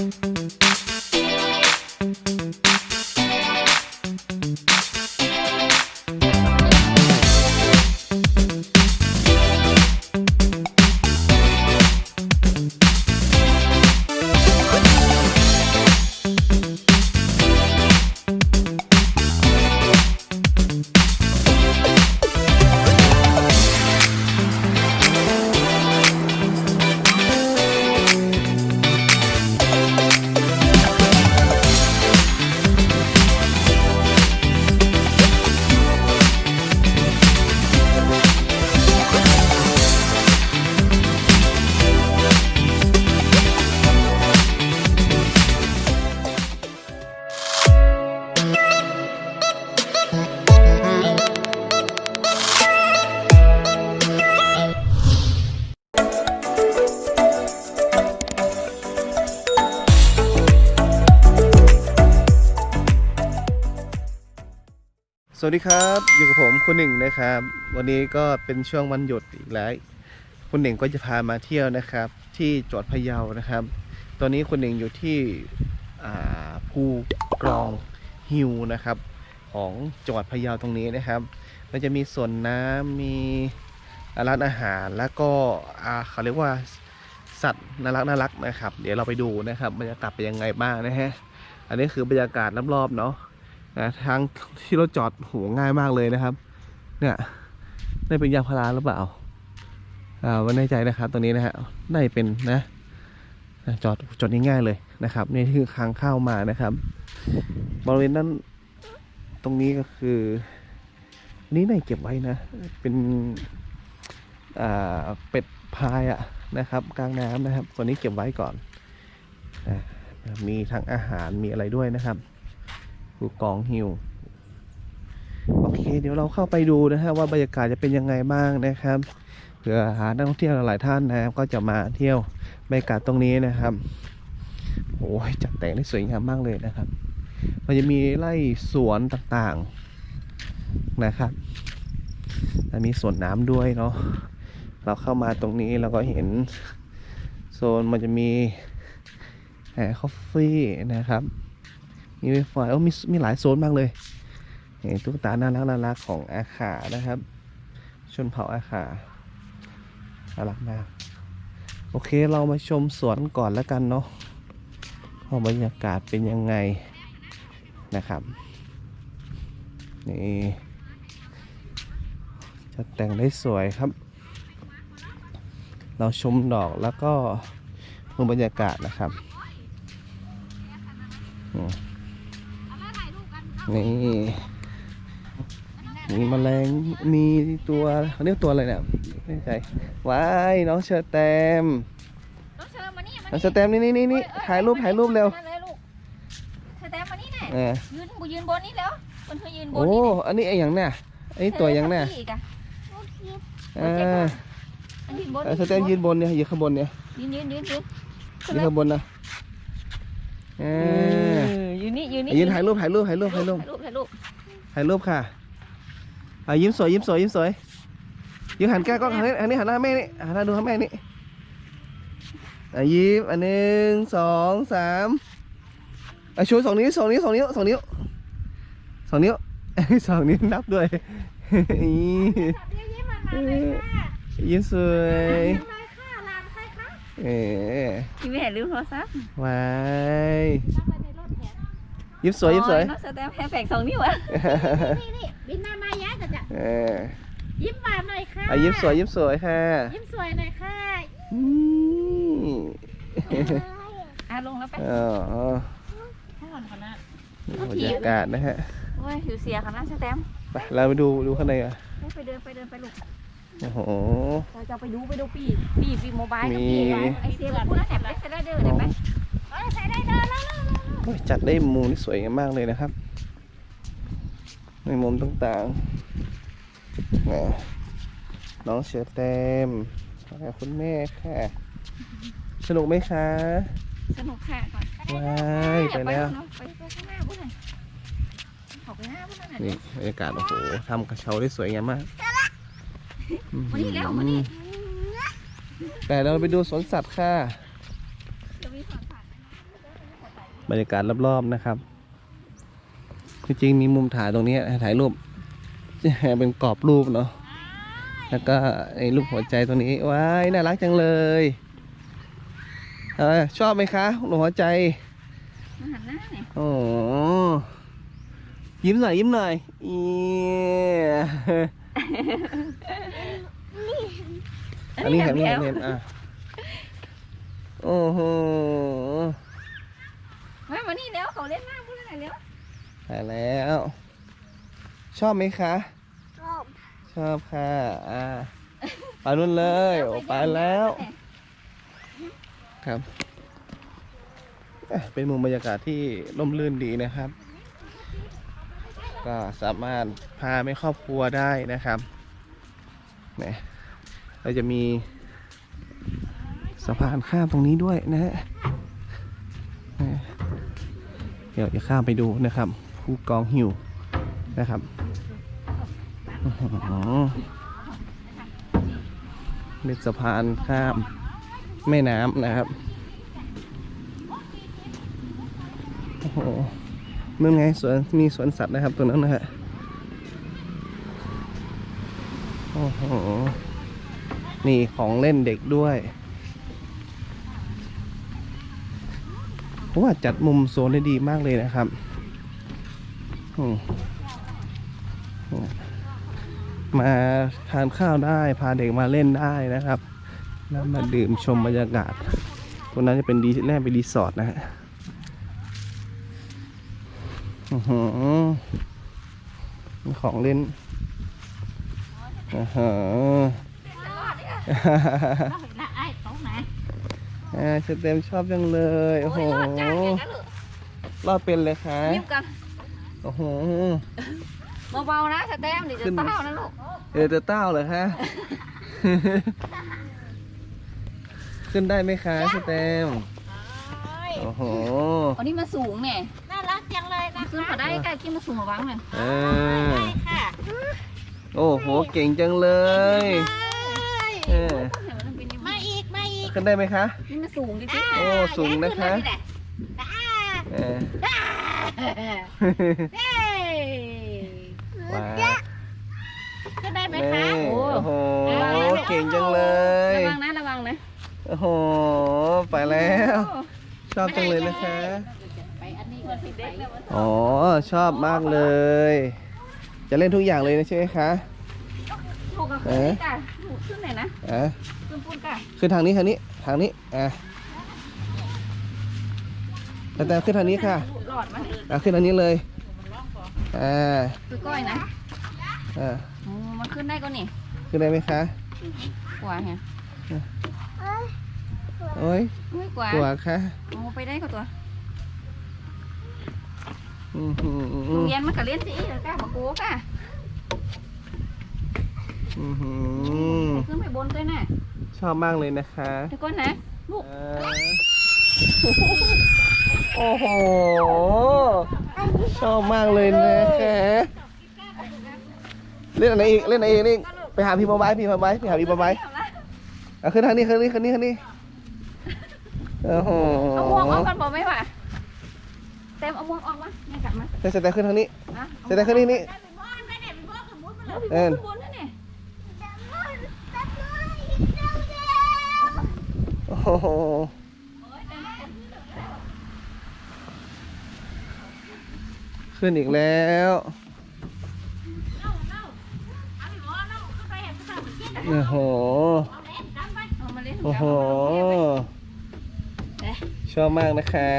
ส วัสดีครับ อยู่กับผมคุณหนึ่งนะครับ วันนี้ก็เป็นช่วงวันหยุดอีกแล้วคุณหนึ่งก็จะพามาเที่ยวนะครับ ที่จังหวัดพะเยานะครับ ตอนนี้คุณหนึ่งอยู่ที่ภูกรองฮิวนะครับ ของจังหวัดพะเยาตรงนี้นะครับ มันจะมีส่วนน้ำมีร้านอาหารแล้วก็เขาเรียกว่าสัตว์น่ารักน่ารักนะครับ เดี๋ยวเราไปดูนะครับบรรยากาศเป็นยังไงบ้างนะฮะอันนี้คือบรรยากาศรอบๆเนาะ นะทางที่รถจอดโหง่ายมากเลยนะครับ เนี่ยได้เป็นยางพาราหรือเปล่าอ่าไม่แน่ใจนะครับตรงนี้นะฮะได้เป็นนะจอดจอดง่ายๆเลยนะครับนี่คือทางเข้ามานะครับบริเวณนั้นตรงนี้ก็คืออันนี้เก็บไว้นะ เป็นอ่าเป็ดพายอะนะครับ กลางน้ำนะครับ ส่วนนี้เก็บไว้ก่อนอมีทั้งอาหารมีอะไรด้วยนะครับ ภูกองฮิวโอเค เดี๋ยวเราเข้าไปดูนะฮะว่าบรรยากาศจะเป็นยังไงบ้างนะครับเผื่อหานักท่องเที่ยวหลายท่านนะครับก็จะมาเที่ยวบรรยากาศตรงนี้นะครับโอ้ยจัดแต่งได้สวยงามมากเลยนะครับ มันจะมีไร่สวนต่างๆนะครับและมีสวนน้ำด้วยเนาะเราเข้ามาตรงนี้เราก็เห็นโซนมันจะมีแฮคอฟฟี่นะครับ มีไวไฟโอ้มีมีหลายโซนมากเลยเห็นตุ๊กตาน่ารักน่ารักของอาขานะครับ ชนเผ่าอาขาน่ารักมาก โอเคเรามาชมสวนก่อนแล้วกันเนาะว่าบรรยากาศเป็นยังไงนะครับนี่จะแต่งได้สวยครับ เราชมดอกแล้วก็ดูบรรยากาศนะครับ อืมนี่มีแมลงมีตัวเขาเรียกตัวอะไรเนี่ยไม่แน่ใจว้ายน้องเชอร์แตมน้องเชิญมานี่มาน้องเชอร์แตมนี่นี่นี่นี่ถ่ายรูปถ่ายรูปเร็วมาเลยลูกเชิญแตมมานี่แน่เออยืนกูยืนบนนี่แล้วคนเธอยืนบนโอ้นี่อันนี้ไอ้อย่างเนี่ยไอ้ตัวอย่างเนี่ยอีกอะเอออันยืนบนเออเชอร์แตมยืนบนเนี่ยยืนข้างบนเนี่ยยืนยืนยืนยืนยืนข้างบนนะเออ ยืนนี่ยืนนี่ยืนถ่ายรูปถ่ายรูปถ่ายรูปถ่ายรูปถ่ายรูปถ่ายรูปถ่ายรูปค่ะอะยิ้มสวยยิ้มสวยยิ้มสวยยิ้มหันแก้กล้องหันนี้หันนี้หันหน้าแม่นี่หันหน้าดูข้างแม่นี่อะยิ้มอันหนึ่งสองสามอะชูสองนิ้วสองนิ้วสองนิ้วสองนิ้วสองนิ้วสองนิ้วนับด้วยอียิ้มสวยเอ๋ยิ้มไม่เห็นลืมโทรศัพท์วา ยยิ้มสวยยิ้มสวยน้องเชิญแตมแค่แฝงสองนิ้วอะนี่นี่บินมามายะจะจะเออยิ้มหวานหน่อยค่ะอะยิ้มสวยยิ้มสวยค่ะยิ้มสวยหน่อยค่ะอืมอะลงแล้วไปอ๋อให้ก่อนก่อนนะบรรยากาศนะฮะโอ้ยหิวเสียค่ะนะเชิญแตมไปเราไปดูดูข้างในอะไปเดินไปเดินไปลูกโอ้โหเราจะไปดูไปดูปีปีปีโมบายกับมีปีไอเสียกับพูดแล้วแถบไปสไลเดอร์ได้ไหมเอ้ยใส่ได้เดินแล้วแล้วโอ้ย จัดได้มุมที่สวยงามมากเลยนะครับ ในมุมต่างๆแหมน้องเชือเต็มกับคุณแม่ค่ะ สนุกไหมคะ สนุกค่ะก่อนว้ายไปแล้วไปไปข้างหน้าพูดหน่อยขอไปหน้าพูดหน่อยนี่บรรยากาศโอ้โหทำกระเช้าได้สวยงามมากมานี่แล้วมานี่แต่เราไปดูสวนสัตว์ค่ะ จะมีสวนสัตว์ บรรยากาศรอบๆนะครับจริงๆมีมุมถ่ายตรงนี้ให้ถ่ายรูปจะเป็นกรอบรูปเนาะแล้วก็ไอ้รูปหัวใจตรงนี้ว้ายน่ารักจังเลยเออชอบไหมคะรูปหัวใจมาหันหน้าหน่อยโอ้ยิ้มหน่อยยิ้มหน่อยอีอันนี้เห็นเห็นเห็นอะโอ้โห มามานี่แล้วเขาเล่นน้ำพูดอะไรแล้วถ่ายแล้ว ชอบไหมคะ ชอบชอบค่ะ อ่า ไปนู่นเลยโอ้ไปแล้ว ครับเอ๊ะเป็นมุมบรรยากาศที่ร่มรื่นดีนะครับ ก็สามารถพาไม่ครอบครัวได้นะครับเนี่ยเราจะมีสะพานข้ามตรงนี้ด้วยนะฮะเนี่ยเดี๋ยวจะข้ามไปดูนะครับผู้กองหิวนะครับเป็นสะพานข้ามแม่น้ำนะครับโอ้โหนั่นไงสวนมีสวนสัตว์นะครับตัวนั้นนะฮะโอ้โหนี่ของเล่นเด็กด้วย ผมว่าจัดมุมโซนได้ดีมากเลยนะครับมาทานข้าวได้พาเด็กมาเล่นได้นะครับ แล้วมาดื่มชมบรรยากาศตรงนั้นจะเป็นดีแน่เป็นรีสอร์ทนะฮะของเล่นอื้อหือเราเห็นละ อ่าสเต็มชอบจังเลย โอ้โหโอ้ยรอดจ้าแกนะลูกรอดเป็นเลยคะยิ้มกันโอ้โหเบาๆนะสแตมเดี๋ยวจะขึ้นเต้านะลูกเออจะเต้าเหรอคะขึ้นได้ไหมคะสเต็มโอ้โหอันนี้มันสูงเนี่ยน่ารักจังเลยนะขึ้นมาได้ใกล้กินมาสูงมาวังเลยเออค่ะ โอ้โหเก่งจังเลย ขึ้นได้ไหมคะ นี่มันสูงจริงโอ้สูงนะคะ เออเฮ้ยว้าวขึ้นได้ไหมนี่คะโอ้โห เก่งจังเลๆยระวังนะระวังนะโอ้โห ไปแล้ว ชอบจังเลยนะคะ ไปอันนี้ก่อนสิไปอ๋อ ชอบมากเลย จะเล่นทุกอย่างเลยนะใช่ไหมคะ ถูกกับขึ้นนี่จ้ะถูกขึ้นไหนนะอะขึ้น ปุ้นจ้ะขึ้นทางนี้ทางนี้ทางนี้อะแต่แต่ขึ้นทางนี้ค่ะหลอดมันอะขึ้นทางนี้เลยอ่าคือก้อยนะอ่าโอ้มันขึ้นได้ก็นี่ขึ้นได้ไหมคะกว่าฮะโอ้ยไม่กว่ากลัวค่ะโอ้ไปได้ก็ตัวอือหือโรงเรียนมันก็เล่นสิเออก้ามากูก้าอือหือขึ้นไปบนด้วยนะ ชอบมากเลยนะคะเดี๋ยวก่อนนะลูกอ่าโอ้โห ชอบมากเลยนะคะเล่นอะไรอีกเล่นอะไรอีกนี่ไปหาพี่มาไว้พี่มาไว้ไปหาพี่มาไว้อะขึ้นทางนี้ขึ้นนี้ขึ้นนี้ขึ้นนี้โอ้โหเอาม่วงออกกันบอกไหมวะเต็มเอาม่วงออกมาเนี่ยกลับมาแต่แต่ขึ้นทางนี้อะแต่แต่ขึ้นนี่นี่เอาไปเอิ้น บนนั่นเนี่ย โอ้โหขึ้นอีกแล้วโอ้โหเอามาเล่นโอ้โห ชอบมากนะคะ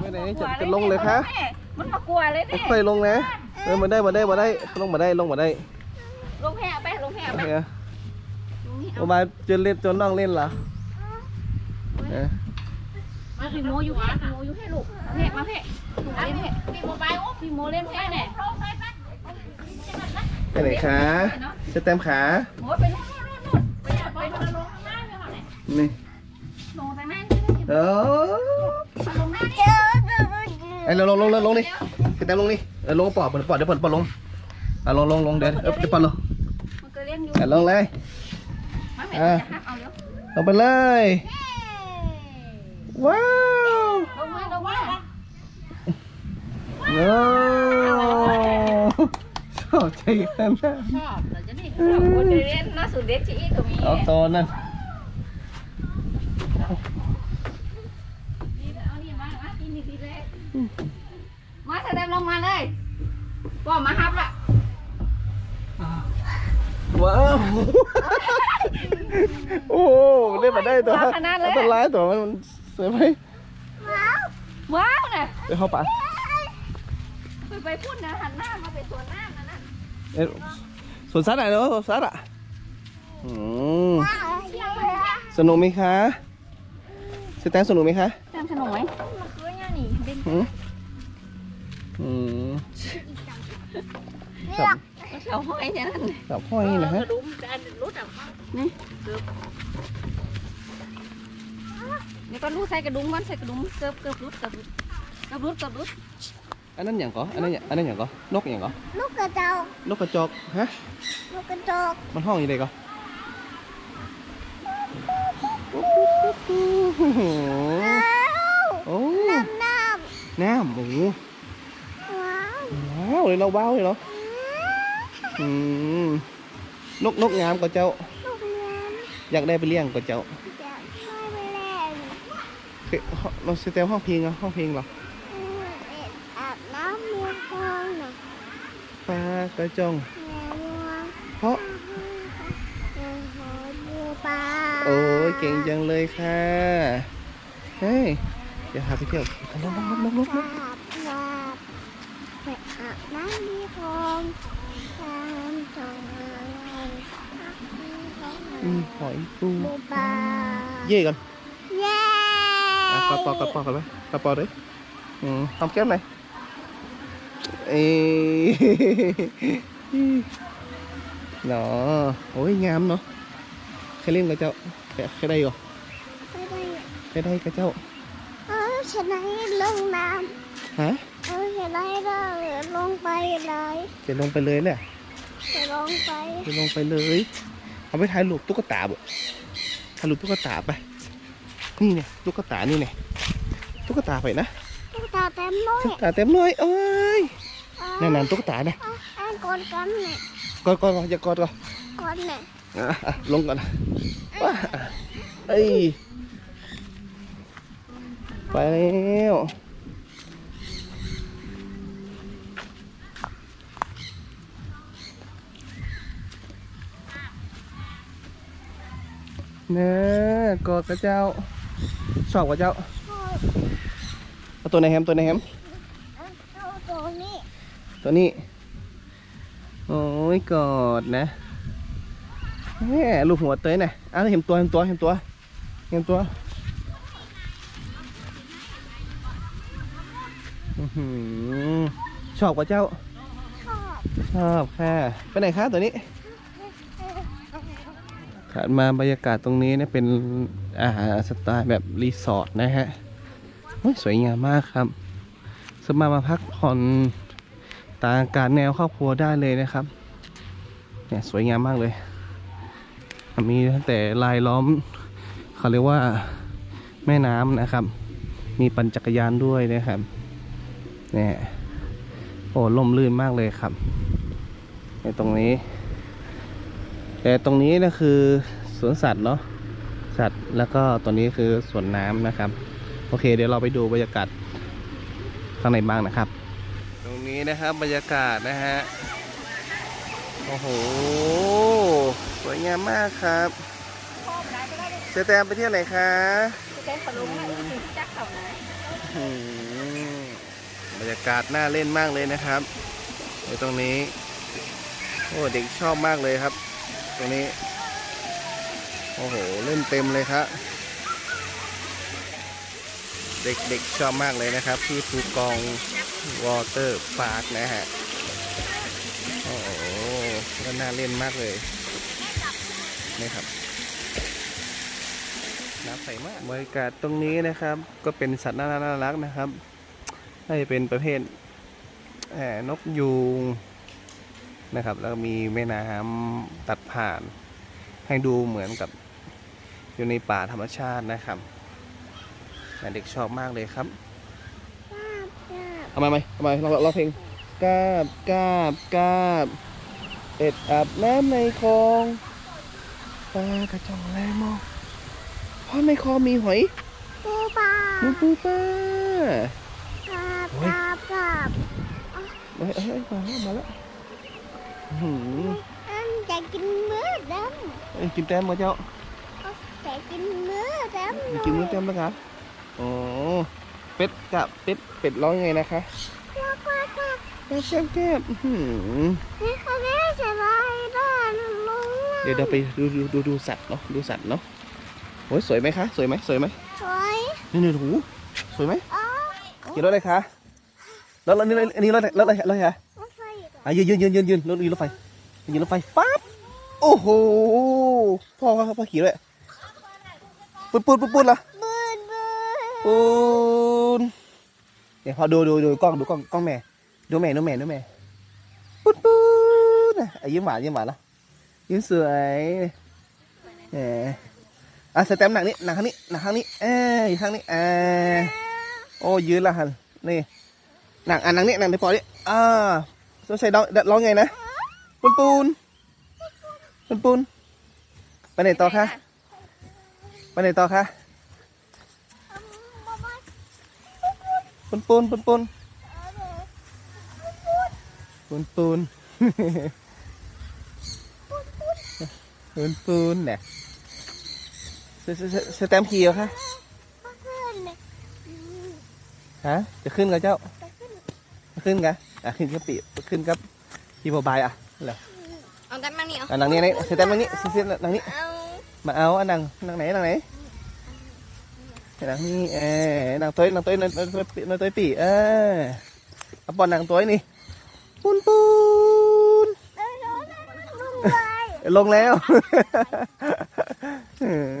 ไปไหนจะจะลงเลยคะมันมากลัวเลยเนี่ยค่อยๆลงนะเออมาได้มาได้มาได้ลงมาได้ลงมาได้ ลงแห่ไปลงแห่โอไปเคลงนี่ โอเอามาจนเล่นจนน้องเล่นเหรอเออมาพี่โมอยู่แห่พี่โมอยู่แห่ลูกแห่มาแห่ลูกเล่นแห่มีโมบายโอ้พี่โมเล่นแห่เนี่ยไปไหนคะสแตมป์ขาโมไปนู่นนู่นนู่นไปนู่นไปนู่นลงข้างหน้าเลยเหรอเนี่ยนี่ลงทางนั้นโอ้ลงนี่ไอ้ลงลงลงลงลงนี่สแตมป์ลงนี่เออลงปอดปอดปอดเดี๋ยวปอดปอดลงอะลงลงลงเดี๋ยวเออเดี๋ยวปอดลงมันก็เล่นอยู่อะลงเลยมา เอาไปเลย ว้าวลงมาลงมาโอ้ชอบใจกันนะชอบเราจะนี่ชคนเล่นน่าสุดเด็กที่อีกก็มีเอาตอนนั้นมาแสดงลงมาเลยพ่อมาฮับละ ว้าว โอ้เล่นมาได้ตัวขนาดเลย อันตรายตัวมันมันเสียไหมว้าวน่ะไปเข้าป่าไปไปพูดนะหันหน้ามาเป็นตัวหน้านะนั่นเอ๊ะสวนสัตว์ไหนเนาะสวนสัตว์อะอืมสนุกไหมคะสแตนสนุกไหมคะจำสนุกไหมอืมอืมครับ เราห้อยเนี่ยนั่นกับห้อยนะฮะดุมจานรุดอะนี่เกือบเดี๋ยวก็รู้ใส่กระดุมก่อนใส่กระดุมเกือบเกือบรุดเกือบรุด นนั้นอย่างก็อันนั้นอย่างอันนั้นอย่างก็นกอย่างก็ลูกกระเจ้านกกระจอกฮะลูกกระจอกมันห้องอยู่ไหนก็โอ้น้ำน้น้ำโอ้โหำว้าวว้าวเลยเราบ้าวเลยเหรออืมนกนกงามกว่าเจ้า ลูกเลี้ยงอยากได้ไปเลี้ยงกว่าเจ้าอยากช่วยไปเล่นเฮ้ยเราสเตลห้องเพลงอะห้องเพลงเหรออืมเอ็ดอาบน้ำเมียทองหน่อยปลากระจงแม่วัวเพราะ แม่หอบัวปลาโอ้ยเก่งจังเลยค่ะ เฮ้ย เดี๋ยวพาไปเที่ยวลงลงลงลงลงวาบวาบไปอาบน้ำเมียทอง ตามจงอะไรอาบน้ำทองอืมหอยปูบัวปลาเย่ก่อนเย้อะกอดปอกกอ ดปอกกันไหมกอดปอกเลยอืมทำแก้มหน่อยเอ้ยเนาะโอ้ยงามเนาะเคยเล่นกับเจ้าเคยได้ก่อไปได้เคยได้กับเจ้าเออฉันให้ลงน้ฮะำเออฉันให้เราลงไปเลยจะลงไปเลยเนี่ยจะลงไปจะลงไปเลย เอาไปถ่ายรูปตุ๊กตาบ่ถ่ายรูปตุ๊กตาไป นี่เนี่ยตุ๊กตานี่เนี่ยตุ๊กตาไปนะ ตุ๊กตาเต็มเลยตุ๊กตาเต็มเลยเอ้ยเออนั่นนั่นตุ๊กตาเนี่ยเอาเอากอดกันเนี่ยกอดกอดก่อนอย่ากอดก่อนกอดเนี่ยอะอะลงก่อนนะว้าเอ้ยไปแล้ว เน่กอดกระเจ้าชอบกระเจ้าเอาตัวไหนแฮมตัวไหนแฮมเอาเอาตัวนี้ตัวนี้โอ้ยกอดนะแหมลูกหัวเต้ยน่ะอ้าเห็นตัวเห็นตัวเห็นตัวเห็นตัวชอบกว่าเจ้าชอบชอบค่ะไปไหนคะตัวนี้ ถัดมาบรรยากาศตรงนี้เนี่ยเป็นอาหารสไตล์แบบรีสอร์ทนะฮะสวยงามมากครับ สามารถมาพักผ่อนตามการแนวครอบครัวได้เลยนะครับ เนี่ยสวยงามมากเลย มีตั้งแต่ลายล้อม เขาเรียกว่าแม่น้ำนะครับ มีปั่นจักรยานด้วยนะครับ เนี่ย โอ้ลมลื่นมากเลยครับ ในตรงนี้ แต่ตรงนี้นะคือสวนสัตว์เนาะสัตว์แล้วก็ตัวนี้คือสวนน้ำนะครับ โอเค เดี๋ยวเราไปดูบรรยากาศข้างในบ้างนะครับ ตรงนี้นะครับบรรยากาศนะฮะโอ้โหสวยงามมากครับเจแตมไปเที่ยวไหนคะจะได้ขนมอะไรที่จักเขาไหนบรรยากาศน่าเล่นมากเลยนะครับในตรงนี้ โอ้เด็กชอบมากเลยครับ ตรงนี้ โอ้โห เล่นเต็มเลยครับ เด็กๆชอบมากเลยนะครับ ที่ภูกองวอเตอร์พาร์คนะฮะ โอ้โหก็น่าเล่นมากเลย นี่ครับน้ำใสมากบรรยากาศตรงนี้นะครับ ก็เป็นสัตว์น่ารักนะครับน่าจะเป็นประเภทนกยูงนะครับ แล้วมีแม่น้ำตัด ผ่าน ให้ดูเหมือนกับอยู่ในป่าธรรมชาตินะครับแต่เด็กชอบมากเลยครับชอบชอบพเอามาไหมเอามาเราเราเพลงกาบกาบกาบเป็ดอาบน้ำในคลองปลากระจองแลมองเพราะในคลองมีหอยปูปลามูปูปลากราบโอ้กยราบกราบเฮ้ยเฮ้ยมาแล้วมาแล้วอื้อหือ อันจะกินมื้อด เอ้ยกินแต้มมาเจ้าำจะกินมื้อดำไปกินมื้อแต้มนะคะอ๋อเป็ดกับเป็ดเป็ดร้องยังไงนะคะกราบกราบกราบแก้บแก้บแก้บอื้อหือนี่เขาเรียกจะไรบ้านลุงเดี๋ยวเราไปดูดูดูดูสัตว์เนาะดูสัตว์เนาะโอ้ยสวยไหมคะสวยไหมสวยไหมสวยนี่นี่หูสวยไหมอ๋อกี่รถเลยคะรถรถนี่รถอันนี้รถรถอะไรรถอะไรคะรถไฟเหรออะยืนยืนยืนยืนยืนรถยืนรถไฟยืนรถไฟปั๊บ โอ้โห พ่อพ่อพ่อขี่ด้วยปุดปุดปุดปุดเหรอบืนบืนปูนเดี๋ยวพอดูดูดูกล้องดูกล้องกล้องแม่ ดูแม่ดูแม่ดูแม่ปูนปูนอะอะยิ้มหวานยิ้มหวานล้วยิ้มสวยเอออะสแตมหนังนี้หนังข้างนี้หนังข้างนี้เอ้ยอยู่ข้างนี้เออโอ้ยืนละหันนี่หนังอะหนังนี้หนังในปอนี้อ่าสงสัยร้องร้องไงนะปูนปูน ปูนปูนไปไหนต่อคะไปไหนต่อคะมามาปูนปูนปูนปูนปูนปูนปูนปูนเนี่ยสแตมป์ขี่เหรอคะเพื่อนเลยฮะจะขึ้นกับเจ้า ขึ้นกันอะขึ้นกับปีขึ้นกับพี่บายอะเหรอ เอากันมาเนี่ยอะหนังนี้นี่สแตมป์หนังนี้สแตมป์หนังนี้เอามาเอาอันหนังหนังไหนหนังไหนหนังนี้เออหนังตัวหนังตัวหนังตัวหนังตัวปีเออเอาปอนหนังตัวนี่ปูนปูนเอ้ยรถลุงไปลงแล้วเออ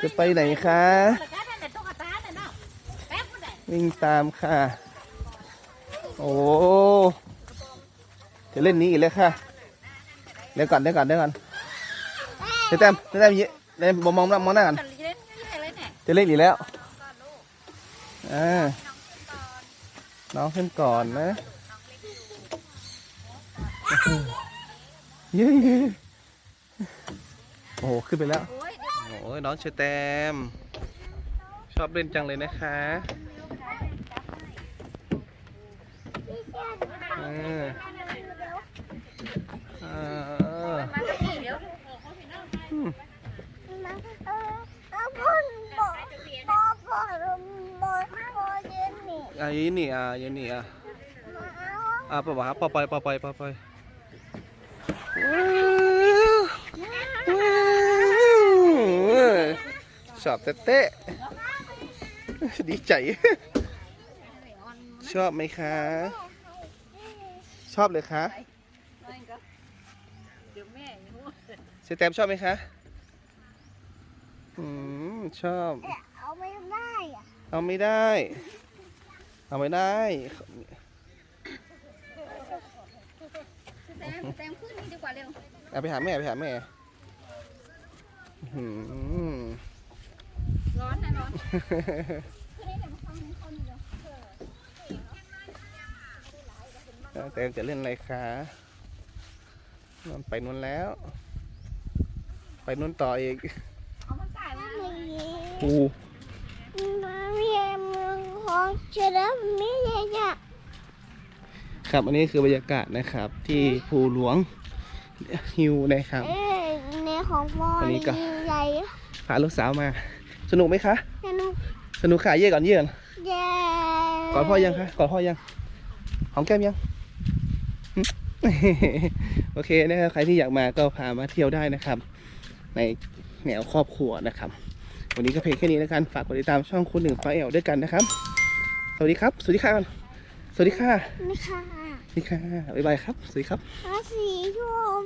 จะไปไหนคะ วิ่งตามค่ะ โอ้จะเล่นนี้อีกแล้วค่ะเดี๋ยวก่อนเดี๋ยวก่อนเดี๋ยวก่อนเดี๋ยวแต้มเดี๋ยวแต้มเยอะเดี๋ยวมองมองมองหน้ากันจะเล่นอีกแล้วอ่าน้องขึ้นก่อนนะเย้โอ้โหขึ้นไปแล้วโอ้ยน้องเชอแตม ชอบเล่นจังเลยนะคะ พี่เชื่อ เออเออ มาเออเอาพ่นบอกบอกบอกบอ กบอกเย็นนี่อะยีนี่อะยีนี่อะอาอะปะวะปะปล่อยปะปล่อยปะปล่อยชอบเตะดีใจ ชอบไหมคะ ชอบเลยคะเชอแตมชอบไหมคะอืมชอบ เอาไม่ได้อะเอาไม่ได้ เอาไม่ได้แต้มแต้มขึ้นนี่ดีกว่าเร็วเอาไปหาแม่ไปหาแม่อื้อหือร้อนนะร้อน แล้วแต่จะเล่นอะไรคะนอนไปนู้นแล้ว ไปนู้นต่ออีกเอามันใส่มาไม่มีปูมาเรียนเมืองของเชลมีเยอะครับอันนี้คือบรรยากาศนะครับ ที่ภูหลวงฮิวนะครับเอ้ยในของพ่ออันนี้นี่ก็ใหญ่พาลูกสาวมา สนุกไหมคะสนุกสนุกค่ะเย่ก่อนเย่ก่อนแย่กอดพ่อยังคะกอดพ่อยังหอมแก้มยังหึ โอเคนะครับใครที่อยากมาก็พามาเที่ยวได้นะครับ ในแนวครอบครัวนะครับ วันนี้ก็เพลงแค่นี้แล้วกันฝากกดติดตามช่องคุณหนึ่งฟ้าแอลด้วยกันนะครับ สวัสดีครับ สวัสดีค่ะก่อนสวัสดีค่ะนี่ค่ะสวัสดีค่ะบ๊ายบายครับ สวัสดีครับราศีชม